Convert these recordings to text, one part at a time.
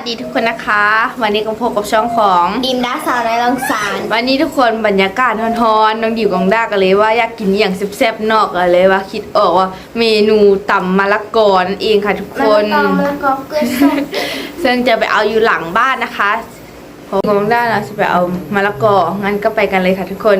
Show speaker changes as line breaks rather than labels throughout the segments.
สดีทุกคนนะคะ วันนี้ก็พบกับช่องของ
ดิมดาสาวในรังสาร
วันนี้ทุกคนบรรยากาศร้อนๆน้องดิวกองด้ากันเลยว่าอยากกินอหย่างแซ่บๆนอกกันเลยว่าคิดออกว่าเมนูตำมะละกอนั่นเองค่ะทุกคน
มะละกอมะละกอเกลือส้ม
ซึ่งจะไปเอาอยู่หลังบ้านนะคะผมกองด้าเราจะไปเอามะละกองั้นก็ไปกันเลยค่ะทุกคน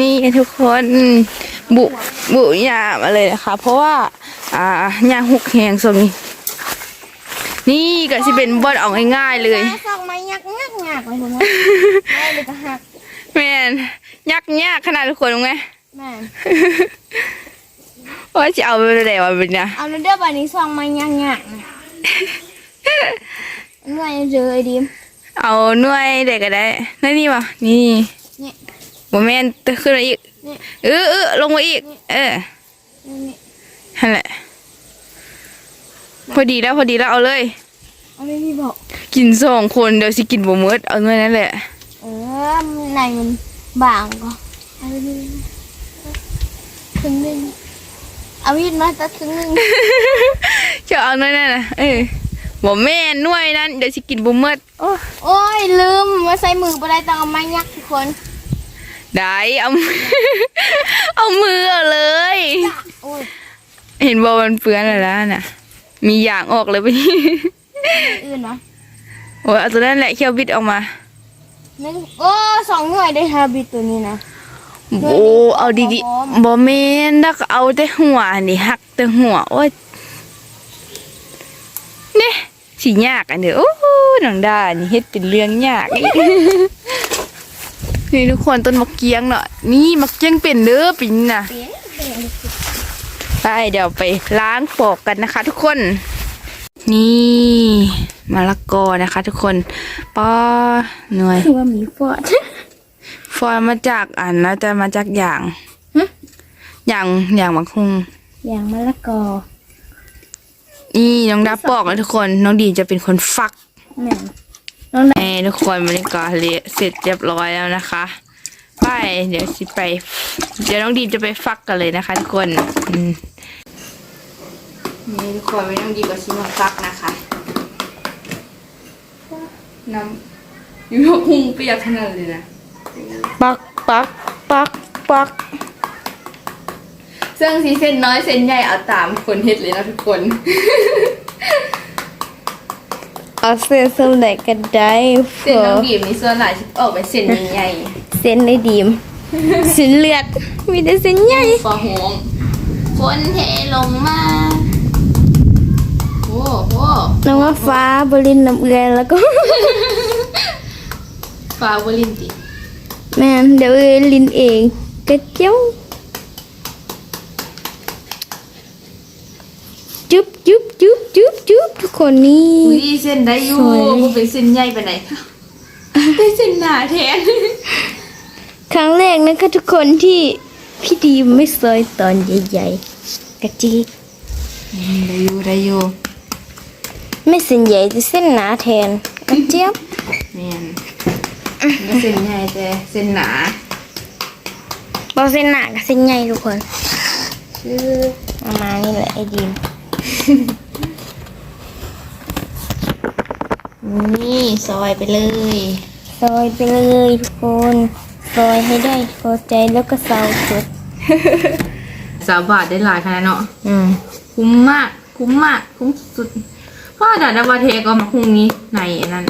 นี่ทุกคนบุบุหญ้ามาเลยนะคะ เพราะว่าอ่าหญ้าหุกแหงส่ว นนี้นี่ก็จะเป็นบอดออกง่ายๆเลย
สองไม้ยักงักงักเลยคุณแม่ไม่เลยก็หัก
แม่นยักษ์ยากขนาดทุกคนไง
แม่
ว่าจะเอาไปไหนวะเป็นเนี่ย
เอาเด้อบันนี้สองไม้ยักงักนะเมื่อยเจอไอ้ดิม
เอาหน่วยเด็กก็ได้นั่นนี่วะนี่
นี่
บ่แม่นตึขึ้นมาอีก
นี่
เออเออลงมาอีก เออ
นี่นี่
นั่นแหละ พอดีแล้วพอดีแล้วเอาเลย
เอาไม่พี่บอก
กินสองคนเดี๋ยวสิกินบ่หมดเอาหน่วยนั่นแหละ
เออในมันบางก็เอาไปดิถึงหนึ่งเอาวิดมาตัดถึงหนึ่ง
จะเอาหน่วยนั่นน่ะเออบ่แม่นหน่วยนั้นเดี๋ยวสิกินบ่หมดโอ้
โอ้ยลืมมาใส่มือไปได้ต้องเอาไม้ยักทุกคน
ได้เอา เอามือเอาเลย
โอ้ย
เห็นบ่มันเปื้อนแล้วน่ะ มีอย่างออกเลยไป
อื่นเนาะ
โอ้ยเอาตัวนั้นแหละเคี่ยวบิดออกมา
หนึ่งโอ้สองหน่วยได้ฮาบิตตัวนี้นะ
โอ้เอาดีๆบ่แม่นดักเอาแต่หัวนี่หักแต่หัวโอ้ยเนี่ยสิยากอันเด้อโอ้น้องดานี่เฮ็ดเป็นเรื่องยากอีกนี่ทุกคนต้นมะเกียงเนาะนี่มะเกียงเป็นเด้อปินน่ะ ไปเดี๋ยวไปล้างปอกกันนะคะ ทุกคน นี่มะละกอนะคะ ทุกคนป้อหน่วย
คือว่ามีฟอด
ฟอยมาจากอันน่าจะมาจากอย่าง
ฮะ
อย่างอย่างบางคุง
อย่างมะละกอ
นี่น้องดาปอกนะทุกคน น้องดีจะเป็นคนฟัก
แม่นน้องไหน
แม่ทุกคนมันก็เละเสร็จเรียบร้อยแล้วนะคะ ไป เดี๋ยวสิไป เดี๋ยวน้องดีจะไปฟักกันเลยนะคะทุกคนอืมนี่ทุกคนไม่ต้องดีกว่าชิมาฟักนะคะน้ำอยู่กับพุงเปียกขนาดเลยนะปักปักปักปักซึ่งสีเส้นน้อยเส้นใหญ่เอาตามคนเฮ็ดเลยนะทุกคน
เอาเส้นสำเร็จก็ได้
เส้นน้องบีมนี่ส่วนหลายสิออกไปเส้นใหญ่
เส้นได้ดีมเส้นเลือด มีแต่เส้นใหญ่
ๆปอหงฝนเทลงมาโอ้โห
น้องว่าฟ้าบรินน้ำเอือนแล้วก็
ฟ้าวลินติ
แม่นเดี๋ยวเอือนลินเองกระเจ้าจุ๊บจุ๊บจุ๊บจุ๊บจุ๊บทุกคนนี่
อุ้ยเส้นได้อยู่
สวย
บ่เป็นเส้นใหญ่ไปไหนค่ะได้เส้นหนาแทน
ครั้งแรกนะคะทุกคนที่พี่ดีมไม่ซอยตอนใหญ่ๆกะจิ
ได้อยู่ได้อยู่
ไม่เส้นใหญ่แต่เส้นหนาแทนกระเจี๊ยบ
แม่นก็เส้นใหญ่แต่เส้นหนา
บอเส้นหนากับเส้นใหญ่ทุกคนคือประมาณนี้แหละไอ้ดีม
นี่ซอยไปเลย
ซอยไปเลยทุกคน ซอยให้ได้พอใจแล้วก็เซาสุด
สามบาทได้หลายขนาดเนาะ
อืม
คุ้มมาก คุ้มมาก คุ้มสุดๆพ่อดาดาบาเทก็มาคุงนี้ในอันนั้น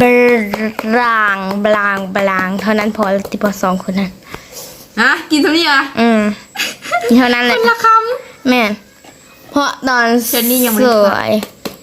บรางบลางบลาง เท่านั้นพอแล้วที่พอสองคนนั้น
ฮะกินเท่านี้เหรอะ
อืมเท่านั้นแหละ
เป็นละค
แม่นเพราะตอน
เจนนี่ยังไม่
ส
ได้
ว
ทาน
ย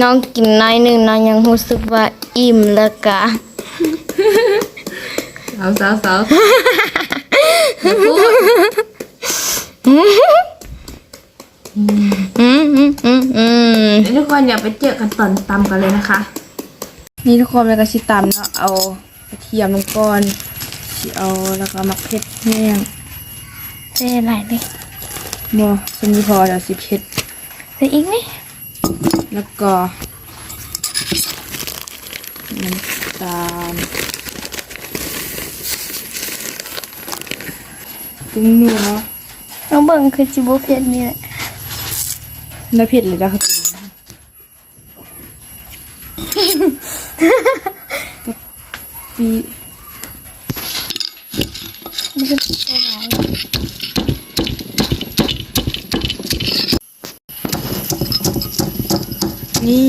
น้องกินน้อยหนึ่งน้องยังรู้สึกว่าอิ่มแล้วกะำ
เอาสาวสาวอย่าพูด
อืมอืมอืมอืม
เดี๋ยวทุกคนอย่าไปเจอกันตอนตำกันเลยนะคะ นี่ทุกคนแล้วก็ชิตำเนาะเอากระเทียมลงก่อนสิเอาแล้วก็มักเผ็ดแห้ง
ใส่อะไรเลย
โมสมีพอเดี๋ยวสิเผ็ด
ใส่อีกไหม
แล้วก็น้ำตาล ปรุงนัวเนาะ
น้องเบิ่งคือจิโบเพ็ดนี่แหละ
แล้วเผ็ดเลยแล้วค่ะ ปี
ไม่ใช่ตัวร้าย
นี่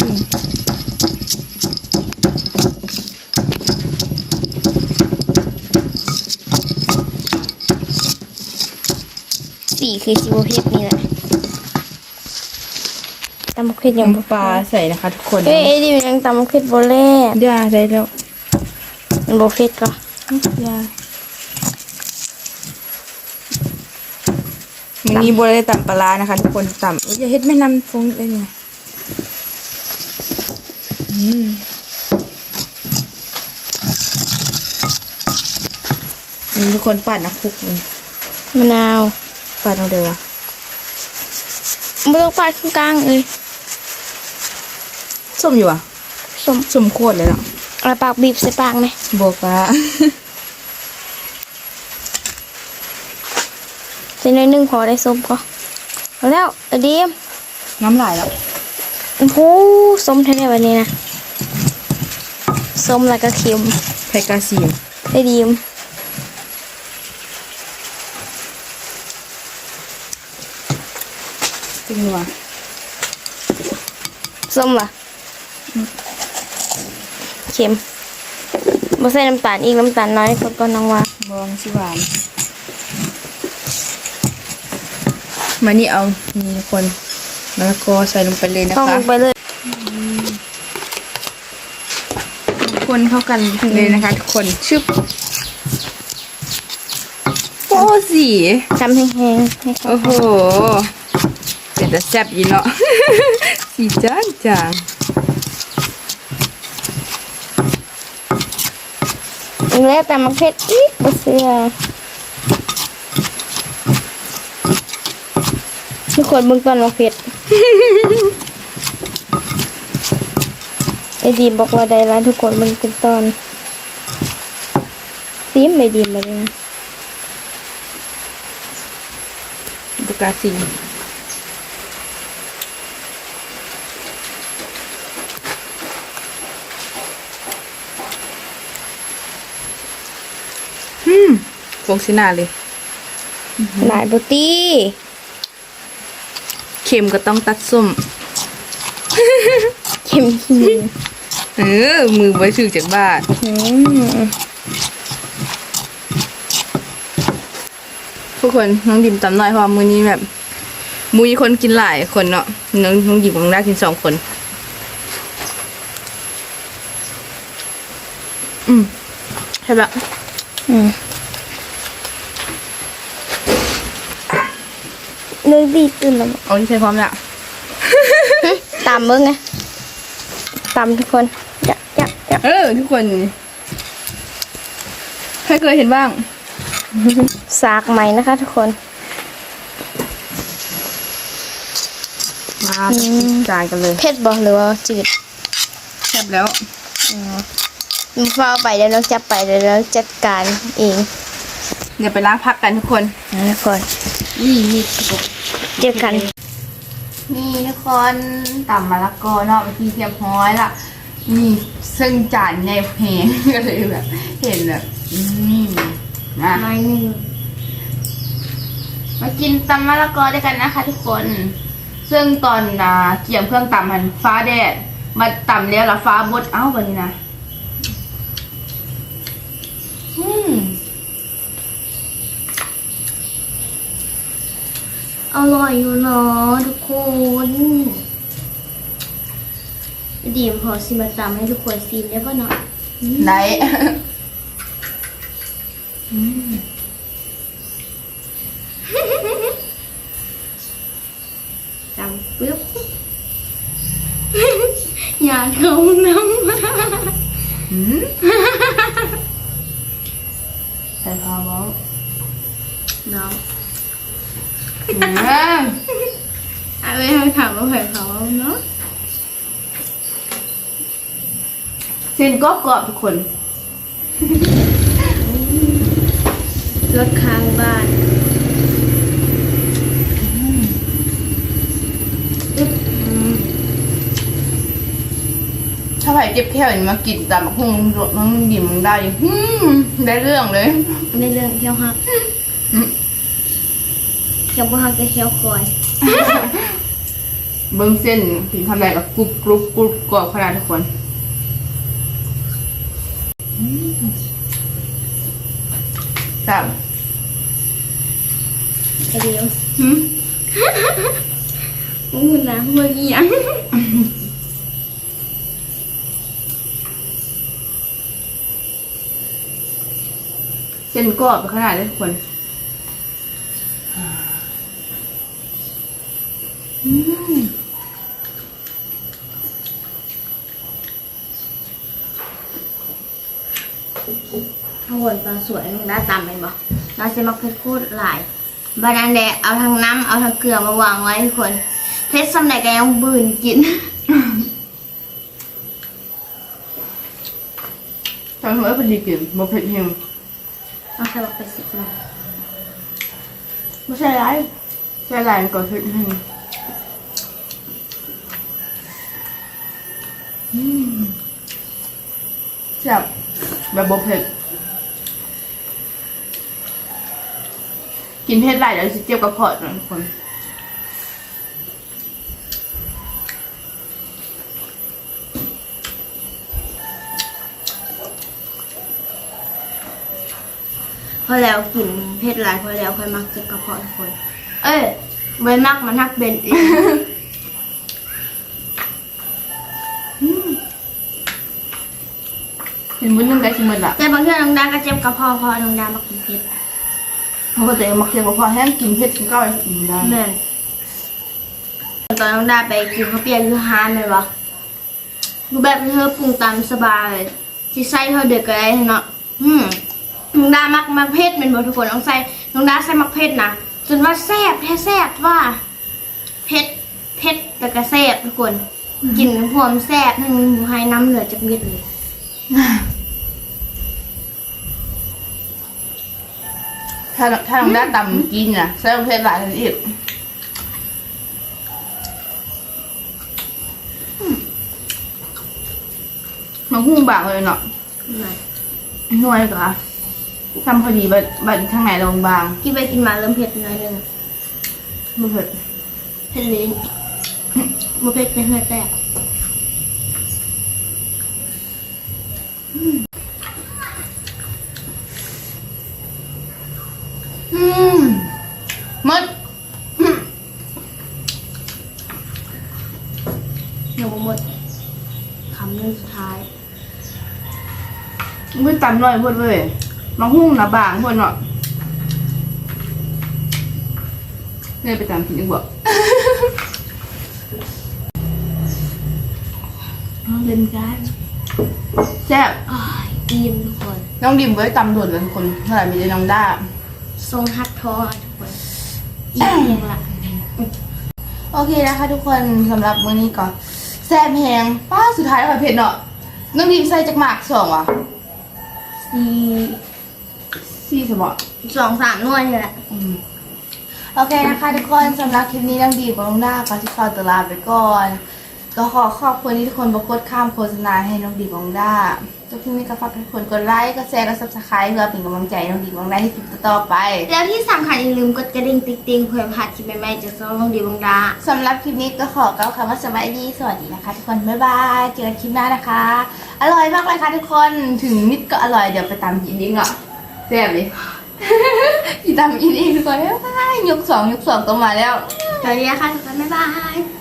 สีคือซิโบเพชรนี่แหละตำมะเขือยังบ่
น้ำปลาใส่นะคะทุกคน
เอ้ยเอ้ยดิมันยังตำมะเขือโบเล่
เดี๋ยวได้แล้ว
มันโบเพชรก็
ยามันนี้บริได้ต่ำปลาร้านะคะทุกคนต่ำเอ้ยอย่าเฮ็ดแม่น้ำฟงเลยเนี่ยอืมนี่ทุกคนปั่นนะคลุกนี่
มะนาว
ปั่นเอาเดี๋ยวะ
ไม่ต้องปาดข้างกลางเลย
ส้มอยู่อะ
ส้ม
ส้มโคตรเลยเนาะ
เอาปากบีบใส่ปากไหม
โบกว่า
ใส่หน่อยหนึงพอได้ส้มก็เอาแล้วเอาดีม
น้ำลายแล้ว
โอ้โหส้มแท้ๆแบบนี้นะส้มแล้วก็เค็ม
ไทกาซีม
ได้ดีม
จริงว่ะ
ส้มล่ะเค็มบ่ใส่น้ำตาลอีกน้ำตาลน้อยคนก็น้องว่า
บองสิหวานมานี่เอานี่ทุกคนมะละกอใส่ลงไปเลยนะ
ต้อง
คะ
ลงไปเลย
คนเข้ากันเลยนะคะทุกคนชึบโอ้สี
ทำแห้งๆให้เขา
โอ้โห เป็นแต่แซ่บอยู่เนาะ สีจางจาง
อีกแล้วแต่มะเขืออีกบ่เสือทุกคนเบิ่งต้นมะเขือไอดีมบอกว่าได้แล้วทุกคนเบิ่งเป็นตอนซีมไม่ดีมาเลยนะ
บุกาสี อืมฟงสินาเลย
หลายบุตี้
เค็มก็ต้องตัดส้ม
เข็มขีด
เออ มือไว้ถือจากบ้าน
อืม
ทุกคนน้องดิมตำน้อยเพราะว่ามือนี้แบบมือคนกินหลายคนเนาะน้องน้องดิมของน้ากินสองคน อืมใช่ปะ
อืมเลยบีบตื่นแล้ว
เอาที่ใช้พร้อมแล้ว
ตามเบิ่งไงตามทุกคนจะจะจะ
เออทุกคนใครเคยเห็นบ้าง
สากใหม่นะคะ ทุกคน
มา
อืม
จานกันเลย
เผ็ดบ่หรือว่าจืด
แซ่บแล้ว
มึงฟ้าไปแล้วน้องจับไปแล้วน้องจัดการเอง
เดี๋ยวไปล้างพักกันทุกคน
นะทุกคน
นี่นี่
เจอกัน
นี่ทุกคนต่ำมะละกอเนาะเมื่อกี้เทียมห้อยละนี่ซึ่งจานใหญ่เพงก็เลยแบบเห็นแบบอืมนะ
น้อยหนึ่ง
มากินตำมะละกอด้วยกันนะคะ ทุกคน ซึ่งตอนอ่าเกี่ยมเครื่องตำมันฟ้าแดดมาตำแล้วละฟ้าบดเอ้าวันนี้นะ อ
ร่อยอยู่เนาะทุกคนดีมพอสิมาตำให้ทุกคนซีนได้ป่ะเนาะ
ไหน
ตำปึ๊บอย่าเขาน้ำ
อืมใส่พอบ้าง
น้อง
อืม
อะไรให้ถามว่าใครเขาเนาะ
เส้นกรอบๆทุกคน
รถค้างบ้าน
ชอบไผ่เจ็บแค่วนี่มากินตามบักหุ่งรถน้องดิ่มมึงได้ฮึมได้เรื่องเลย
ในเรื่องเที่ยวฮัก
อืม
เที่ยวบ่ฮักจะเที่ยวคอย
เบิ้งเส้นถึงทำอะไรกับกรุบกรุบกรุบกรอบขนาดทุกคน อืมแบบ
ไอเดียว
หืม
อู้นะเมื่อกี้ยัง
เส้นกรอบขนาดนี้ทุกคนอืม
ข้างบ นปลาสวยมึงได้ตามไปบ่เราจะมาเพชรพูดหลายบานันแดดเอาทางน้ำเอาทางเกลือมาวางไว้ทุกคนเพชรสำไหนก็ยังบืนกิน
ทำให้พอดีกินบ่เผ็ดเฮง
เอาใส่บักเป็ดสิบหน่อย
ไม่ใช่ไรใช่ไรมันก็เผ็ดเฮงอืมแซ่บแบบบ่เผ็ด กินเผ็ดหลายเดี๋ยวจะเจ็บกระเพาะนะทุกคน
พอแล้วกินเพชรหลายพอแล้วค่อยมักเจ็บกระเพาะทุกคน เอ้ยไว้มักมันทักเบนเอง
กินมื้อนึงได้ชิมมันละ
แต่บางทีน้องดาก็เจ็บกระเพาะเพราะน้องดามักกินเพชร
เพราะว่าตัวเองมักเจ็บกระเพาะแห้งกินเผ็ดกินก้าวอะไรกินได้
แม่นตอนน้องดาไปกินข้าวเปียกอยู่ฮานเลยบ่รูปแบบที่เธอปรุงตามสบาย ที่ใส่เธอเด็กก็ได้เนาะอืมน้องดามักมักเพชรเป็นบ่ทุกคนน้องใส่น้องดาใส่มักเพชรนะจนว่าแซ่บแท้แซ่บว่าเพชรเพชรแต่ก็แซ่บทุกคน กินหอมแซ่บทั้งหมูให้น้ำเหลือจากเม็ดเลย
ถ้าถ้าน้องได้ตำกินน่ะใส่เผ็ดหลายทันอีกอืมมันหุ้งบางเลยเนาะ
หน่อย
นวลกว่าทำพอดีบัดบัดข้างในลงบาง
กินไปกินมาเริ่มเผ็ดหน่อยหนึง
บ่เผ็ด
เผ็ดลิ้นบ่เผ็ดเป็นเหือแตก
อืมหมด
ยังบ่หมดคำหนึงสุดท้าย
มือตำหน่อยพูดเว้ยบางหุ้งนะบางพูดเนาะเนี่ยไปตำกินดีกว่า
เอาเล่นกัน
แซ่บ
อ้ายอิ่มทุกคน
น้องดิมไว้ตำด่วนเลยทุกคนเท่าไหร่มีแต่น้องด้า
ทรงฮักทอทุกคนอิ่มยังละ
โอเคนะคะทุกคนสำหรับมื้อนี้ก็แซ่บแหงป้าสุดท้ายแล้วค่ะเผ็ดเนาะน้องดิมใส่จากหมากสองว่ะ
สี่
สี่สมอ
สองสามหน่วยนี่แหละ
อืม โอเคนะคะทุกคนสำหรับคลิปนี้ต้องดีกับน้องด้าก็ที่ขอตัวลาไปก่อน ก็ขอขอบคุณที่ทุกคนบกดข้ามโฆษณาให้น้องดีกับน้องด้าทุกคลิปนี้ก็ฝากทุกคนกดไลค์ กดแชร์ กดซับสไครต์เพื่อเป็นกำลังใจให้น้องดีกับน้องด้าในคลิปต่อๆไป
แล้วที่สำคัญอย่าลืมกดกระดิ่งติ๊งติ๊งเพื่อพลาดคลิปใหม่ๆจากช่องลงดีบังดา
สำหรับคลิปนี้ก็ขอกล่าวคำว่าสบายดี สวัสดีนะคะ ทุกคน บ๊ายบาย เจอกันคลิปหน้านะคะ อร่อยมากเลยค่ะทุกคน ถึงมิดก็อร่อย เดี๋ยวไปตามกินเองเนาะแซ่บเลยพี่ตามกินเองทุกคนบ๊ายบายยกสองยกสองก็มาแล้ว
สวัสดีค่ะทุกคนบ๊ายบาย